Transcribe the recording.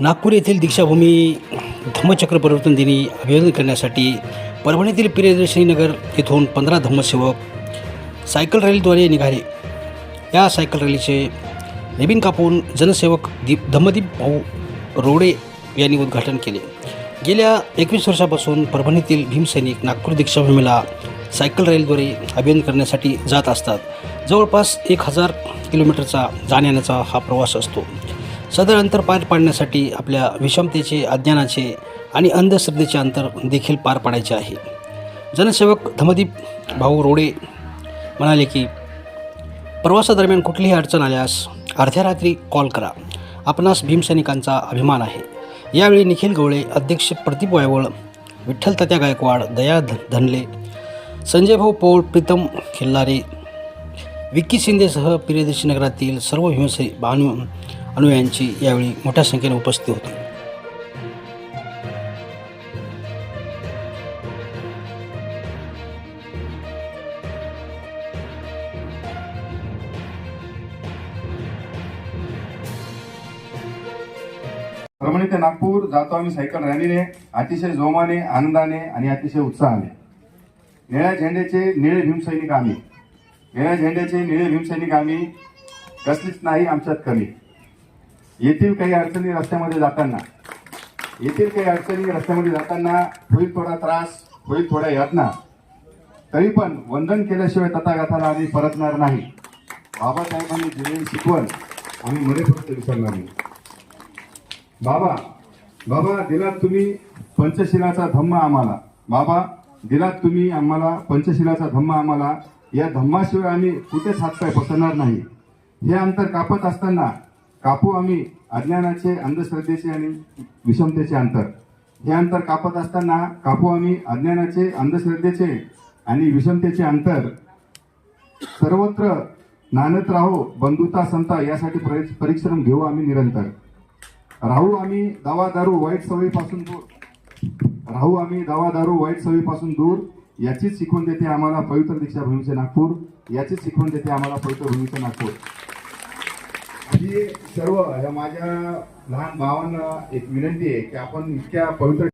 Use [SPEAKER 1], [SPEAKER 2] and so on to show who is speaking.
[SPEAKER 1] नागपूर येथील दीक्षाभूमी धम्मचक्र परिवर्तन दिनी अभिवादन करण्यासाठी परभणीतील प्रियदर्शनी नगर येथून पंधरा धम्मसेवक सायकल रॅलीद्वारे निघाले. या सायकल रॅलीचे रिबीन कापून जनसेवक दीप धम्मदीप भाऊ रोडे यांनी उद्घाटन केले. गेल्या एकवीस वर्षापासून परभणीतील भीमसैनिक नागपूर दीक्षाभूमीला सायकल रॅलीद्वारे अभियान करण्यासाठी जात असतात. जवळपास एक हजार किलोमीटरचा जाण्याचा हा प्रवास असतो. सदर अंतर पार पाडण्यासाठी आपल्या विषमतेचे अज्ञानाचे आणि अंधश्रद्धेचे अंतर देखील पार पाडायचे आहे. जनसेवक धमदीप भाऊ रोडे म्हणाले की प्रवासादरम्यान कुठलीही अडचण आल्यास अर्ध्या रात्री कॉल करा. आपणास भीमसैनिकांचा अभिमान आहे. यावेळी निखिल गवळे अध्यक्ष प्रदीप वायवळ विठ्ठल तात्या गायकवाड दया ध धनले संजय भाऊ पौळ प्रीतम खिल्लारे विक्की शिंदेसह प्रियदर्शी नगरातील सर्व भीमसै अनु अनुयायांची यावेळी मोठ्या संख्येने उपस्थिती होती.
[SPEAKER 2] परभणी ते नागपूर जातो आम्ही सायकल रॅलीने अतिशय जोमाने आनंदाने आणि अतिशय उत्साहाने. निळ्या झेंड्याचे निळे भीमसैनिक आम्ही. निळ्या झेंड्याचे निळे भीमसैनिक आम्ही. कसलीच नाही आमच्यात कमी. येथील काही अडचणी रस्त्यामध्ये जाताना येथील काही अडचणी रस्त्यामध्ये जाताना होईल थोडा त्रास होईल थोड्या यातना. तरी पण वंदन केल्याशिवाय तथागताला आम्ही परतणार नाही. बाबासाहेबांनी दिलेली शिकवण आम्ही मरेपर्यंत विसरणार नाही. बाबा बाबा दिलात तुम्ही पंचशिलाचा धम्म आम्हाला. बाबा दिलात तुम्ही आम्हाला पंचशिलाचा धम्म आम्हाला. या धम्माशिवाय आम्ही कुठेच हातपाय पसरणार नाही. हे अंतर कापत असताना कापू आम्ही अज्ञानाचे अंधश्रद्धेचे आणि विषमतेचे अंतर. हे अंतर कापत असताना कापू आम्ही अज्ञानाचे अंधश्रद्धेचे आणि विषमतेचे अंतर. सर्वत्र नाणत राहो बंधुता संता यासाठी परिश्रम घेऊ आम्ही निरंतर. राहू आम्ही दवा दारू वाईट सवयीपासून दूर. राहू आम्ही दवा दारू वाईट सवयीपासून दूर. याचीच शिकवण देते आम्हाला पवित्र दीक्षा भूमीचे नागपूर. याचीच शिकवण देते आम्हाला पवित्र भूमीचे नागपूर. ही सर्व ह्या माझ्या लहान भावांना एक विनंती आहे की आपण इतक्या पवित्र